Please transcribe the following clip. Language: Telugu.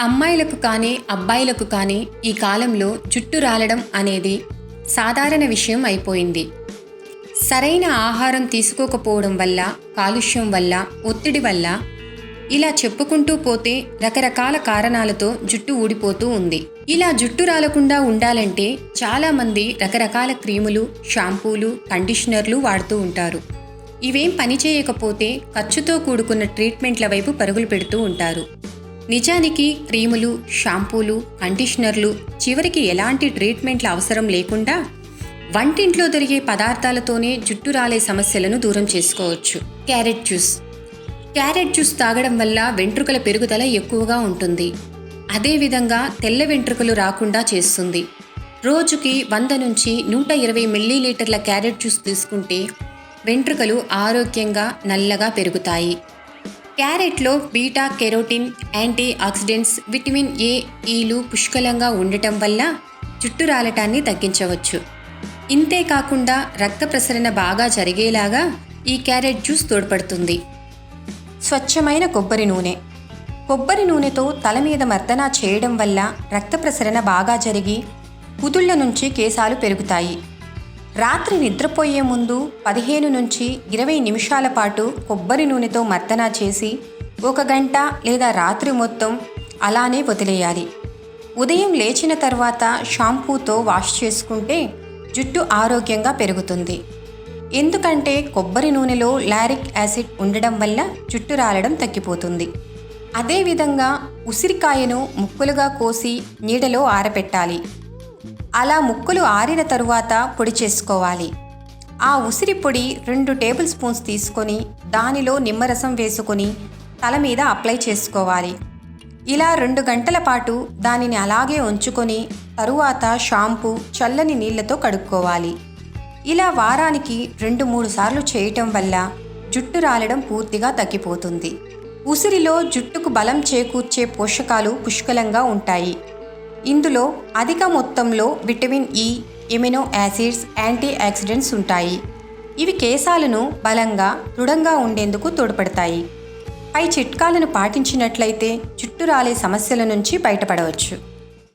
అమ్మాయిలకు కానీ అబ్బాయిలకు కానీ ఈ కాలంలో జుట్టు రాలడం అనేది సాధారణ విషయం అయిపోయింది. సరైన ఆహారం తీసుకోకపోవడం వల్ల కాలుష్యం వల్ల ఒత్తిడి వల్ల ఇలా చెప్పుకుంటూ పోతే రకరకాల కారణాలతో జుట్టు ఊడిపోతూ ఉంది. ఇలా జుట్టు రాలకుండా ఉండాలంటే చాలామంది రకరకాల క్రీములు షాంపూలు కండిషనర్లు వాడుతూ ఉంటారు. ఇవేం పని చేయకపోతే ఖర్చుతో కూడుకున్న ట్రీట్మెంట్ల వైపు పరుగులు పెడుతూ ఉంటారు. నిజానికి క్రీములు షాంపూలు కండిషనర్లు చివరికి ఎలాంటి ట్రీట్మెంట్ల అవసరం లేకుండా వంటింట్లో దొరికే పదార్థాలతోనే జుట్టు రాలే సమస్యలను దూరం చేసుకోవచ్చు. Carrot juice. క్యారెట్ జ్యూస్ తాగడం వల్ల వెంట్రుకల పెరుగుదల ఎక్కువగా ఉంటుంది. అదేవిధంగా తెల్ల వెంట్రుకలు రాకుండా చేస్తుంది. రోజుకి వంద నుంచి నూట ఇరవై మిల్లీలీటర్ల క్యారెట్ జ్యూస్ తీసుకుంటే వెంట్రుకలు ఆరోగ్యంగా నల్లగా పెరుగుతాయి. క్యారెట్లో beta carotene antioxidants vitamin A ఈలు పుష్కలంగా ఉండటం వల్ల జుట్టు రాలటాన్ని తగ్గించవచ్చు. ఇంతే కాకుండా రక్త ప్రసరణ బాగా జరిగేలాగా ఈ క్యారెట్ జ్యూస్ తోడ్పడుతుంది. స్వచ్ఛమైన కొబ్బరి నూనె. కొబ్బరి నూనెతో తల మీద మర్దన చేయడం వల్ల రక్త ప్రసరణ బాగా జరిగి కుదుళ్ళ నుంచి కేశాలు పెరుగుతాయి. రాత్రి నిద్రపోయే ముందు పదిహేను నుంచి ఇరవై నిమిషాల పాటు కొబ్బరి నూనెతో మర్దన చేసి ఒక గంట లేదా రాత్రి మొత్తం అలానే వదిలేయాలి. ఉదయం లేచిన తర్వాత షాంపూతో వాష్ చేసుకుంటే జుట్టు ఆరోగ్యంగా పెరుగుతుంది. ఎందుకంటే కొబ్బరి నూనెలో లారిక్ యాసిడ్ ఉండడం వల్ల జుట్టు రాలడం తగ్గిపోతుంది. అదేవిధంగా ఉసిరికాయను ముక్కలుగా కోసి నీడలో ఆరబెట్టాలి అలా ముక్కలు ఆరిన తరువాత పొడి చేసుకోవాలి. ఆ ఉసిరి పొడి రెండు టేబుల్ స్పూన్స్ తీసుకొని దానిలో నిమ్మరసం వేసుకొని తల మీద అప్లై చేసుకోవాలి. ఇలా రెండు గంటల పాటు దానిని అలాగే ఉంచుకొని తరువాత షాంపూ చల్లని నీళ్ళతో కడుక్కోవాలి. ఇలా వారానికి రెండు మూడు సార్లు చేయటం వల్ల జుట్టు రాలడం పూర్తిగా తగ్గిపోతుంది. ఉసిరిలో జుట్టుకు బలం చేకూర్చే పోషకాలు పుష్కలంగా ఉంటాయి. ఇందులో అధిక మొత్తంలో vitamin E amino acids antioxidants ఉంటాయి. ఇవి కేశాలను బలంగా దృఢంగా ఉండేందుకు తోడ్పడతాయి. పై చిట్కాలను పాటించినట్లయితే జుట్టు రాలే సమస్యల నుంచి బయటపడవచ్చు.